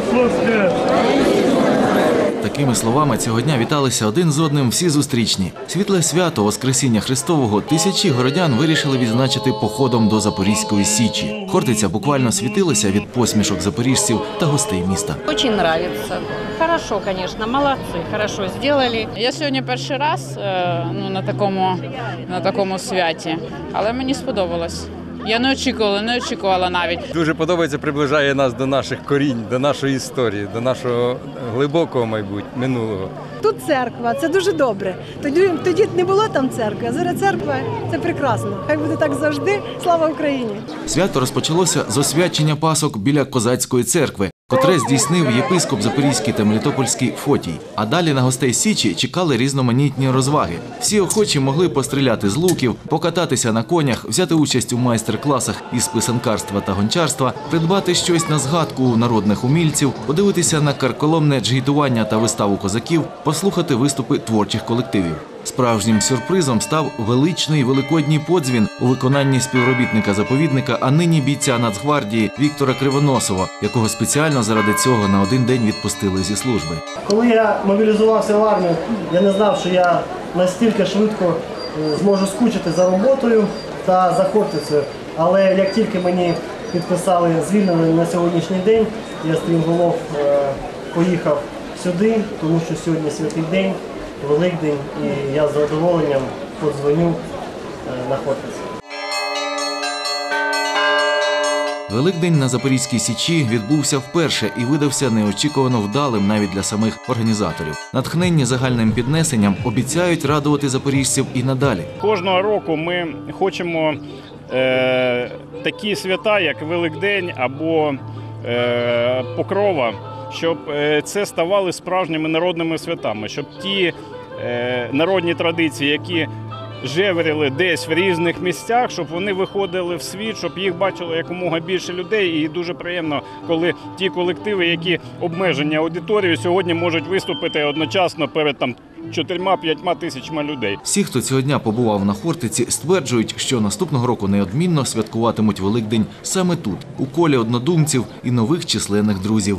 Ярославське! Такими словами цього дня віталися один з одним всі зустрічні. Світле свято Воскресіння Христового тисячі городян вирішили відзначити походом до Запорізької січі. Хортиця буквально світилася від посмішок запоріжців та гостей міста. Очень нравится. Хорошо, конечно, молодцы, хорошо сделали. Я сьогодні перший раз е, ну, на, такому, на такому святі, але мені сподобалось. Я не очікувала, не очікувала навіть. Дуже подобається, приближає нас до наших корінь, до нашої історії, до нашого глибокого майбутнього минулого. Тут церква, це дуже добре. Тоді, тоді не було там церкви, а зараз церква це прекрасно. Хай буде так завжди. Слава Україні! Свято розпочалося з освячення пасок біля козацької церкви, котре здійснив єпископ Запорізький та Мелітопольський Фотій. А далі на гостей Січі чекали різноманітні розваги. Всі охочі могли постріляти з луків, покататися на конях, взяти участь у майстер-класах із писанкарства та гончарства, придбати щось на згадку у народних умільців, подивитися на карколомне джгітування та виставу козаків, послухати виступи творчих колективів. Справжнім сюрпризом став величний великодній подзвін у виконанні співробітника заповідника, а нині бійця Нацгвардії Віктора Кривоносова, якого спеціально заради цього на один день відпустили зі служби. Коли я мобілізувався в армію, я не знав, що я настільки швидко е, зможу скучити за роботою та за Хортицею. Але як тільки мені підписали звільнення на сьогоднішній день, я стрімголов е, поїхав сюди, тому що сьогодні святий день, Великдень, і я з задоволенням подзвоню е, на Хортицю. Великдень на Запорізькій січі відбувся вперше і видався неочікувано вдалим навіть для самих організаторів. Натхненні загальним піднесенням обіцяють радувати запоріжців і надалі. Кожного року ми хочемо е, такі свята, як Великдень або е, Покрова, щоб е, це ставали справжніми народними святами, щоб ті е, народні традиції, які жевріли десь в різних місцях, щоб вони виходили в світ, щоб їх бачило якомога більше людей. І дуже приємно, коли ті колективи, які обмежені аудиторією, сьогодні можуть виступити одночасно перед там чотирма-п'ятьма тисячами людей. Всі, хто цього дня побував на Хортиці, стверджують, що наступного року неодмінно святкуватимуть Великдень саме тут, у колі однодумців і нових численних друзів.